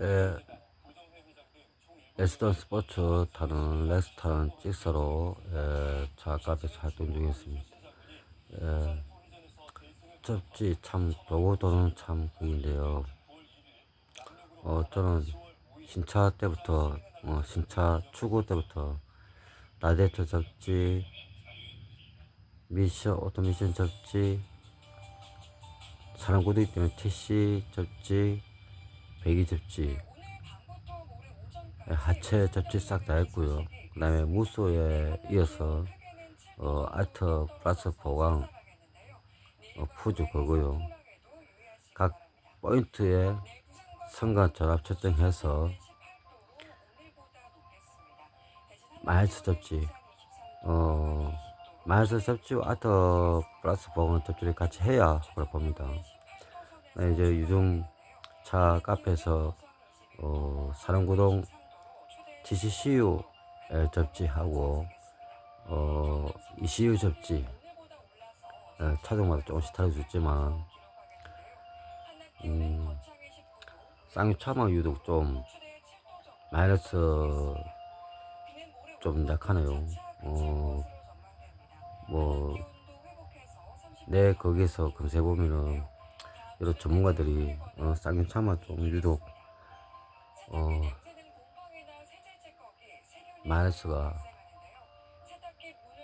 에, 에스던 스포츠 타는 레스턴 찍서로 에, 차 카페에서 활동 중에 있습니다. 에, 접지 참 도고 도는 참 그인데요. 어 저는 신차 때부터 어, 신차 추구 때부터 라데이터 접지 미션 오토미션 접지 사람 구두기 때문에 TC 접지 배기 접지 예, 하체 접지 싹 다 했고요. 그 다음에 무소에 이어서 어, 알터 플러스 보강 어, 푸즈 거고요. 각 포인트에 선간 전압 측정해서 마이스 접지 어 마이스 접지와 알터 플러스 보강 접지를 같이 해야 그걸 봅니다. 네, 이제 요즘 차 카페에서 어, 사랑구동 TCCU 에 접지하고 어, ECU 접지 에, 차종마다 조금씩 다르겠지만 음, 쌍유차마 유독 좀 마이너스 좀 약하네요. 어, 뭐, 내 거기서 검색해 보면은 여러 전문가들이 어, 쌍용차마 좀 유독 어, 마이너스가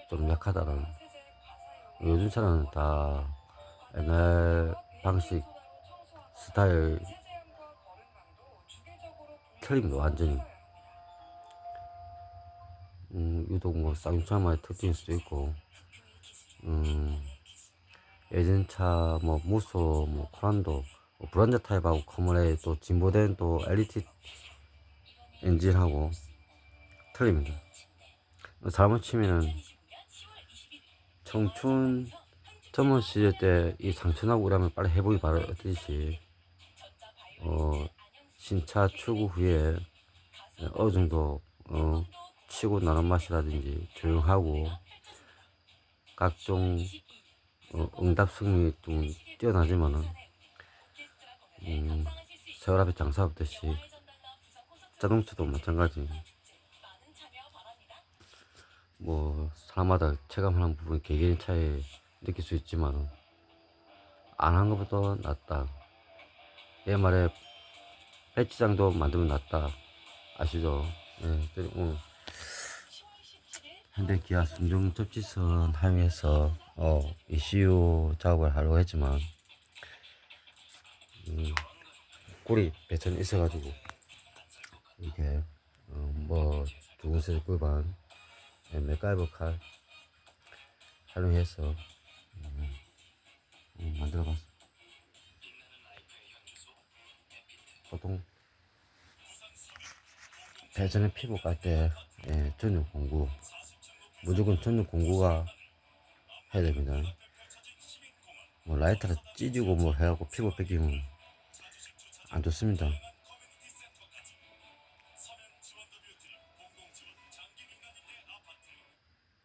좀 약하다는 요즘 차는 다 옛날 방식 스타일 틀립니다 완전히. 음, 유독 뭐 쌍용차마의 특징일 수도 있고 음, 예전 차, 뭐, 무소, 뭐, 코란도, 뭐 브란자 타입하고 커머레 또 진보된 또 엘리트 엔진하고 틀립니다. 잘못 치면은 청춘 젊은 시절 때 이 상처나고 이러면 빨리 바로 어듯이 어, 신차 추구 후에 어느 정도 어, 치고 나는 맛이라든지 조용하고 각종 어, 응답성이 좀 뛰어나지만은 음, 세월 앞에 장사하듯이 자동차도 마찬가지. 뭐 사람마다 체감하는 부분 개개인 차이 느낄 수 있지만은 안한 것보다 낫다. 내 말에 배지장도 만들면 낫다. 아시죠? 예, 그리고 현대 기아 순정 접지선 사용해서 어, ECU 작업을 하려고 했지만 음, 꿀이 배천이 있어가지고 이렇게 어, 뭐 두근세 꿀반 예, 맥가이버 칼 활용해서 음, 음, 만들어봤어. 보통 배전에 피부 깔때 예, 전용 공구 무조건 전용 공구가 해야 됩니다. 뭐 라이터를 찢고 뭐 해갖고 피부 뺏기면 안 좋습니다.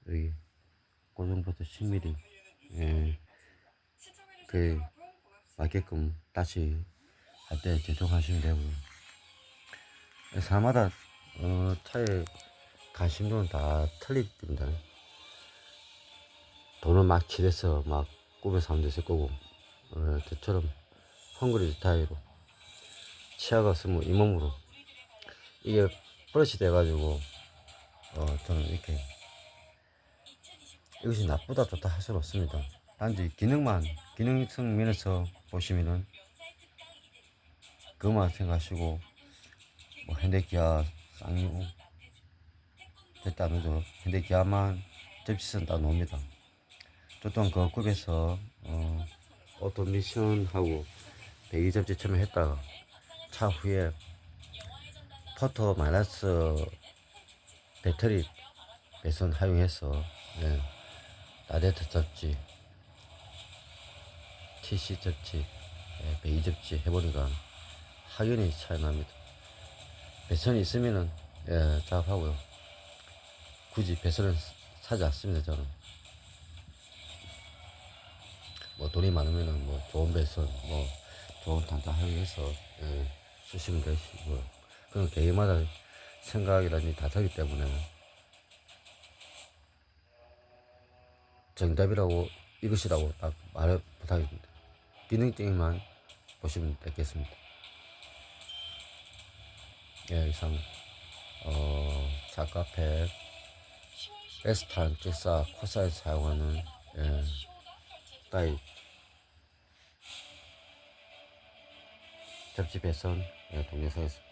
여기 고정부터 10mm 예, 그 맞게끔 다시 할때 제조하시면 되고요. 사람마다 어, 차에 관심도는 다 틀립니다. 돈을 막 칠해서 막 꾸며서 하면 됐을 거고 어, 저처럼 헝그리 스타일로 치아가 없으면 잇몸으로 이게 브러시 돼가지고 어, 저는 이렇게 이것이 나쁘다 좋다 할 수는 없습니다. 단지 기능만 기능성 면에서 보시면은 그것만 생각하시고 뭐 현대기아 쌍용 오죠. 현대기아만 접시선 다 놓습니다. 저 또한 그 급에서 어, 오토 미션하고 배기 접지 처음에 했다가 차 후에 포터 마이너스 배터리 배선 활용해서 예, 라데터 접지 TC 접지 예, 배기 접지 해보니까 확연히 차이 납니다. 배선이 있으면은 예, 작업하고요. 굳이 배선은 사지 않습니다 저는. 뭐 돈이 많으면은 뭐 좋은 배선, 뭐 좋은 단타 활용해서 예, 쓰시면 되시고요. 그건 개인마다 생각이라든지 다 다르기 때문에 정답이라고 이것이라고 딱 말을 못하겠습니다. 기능적인만 보시면 되겠습니다. 예, 이상 어, 작가팩 에스탄 기사 코사에 사용하는 예, 따위 접지 배선 예, 동영상이었습니다.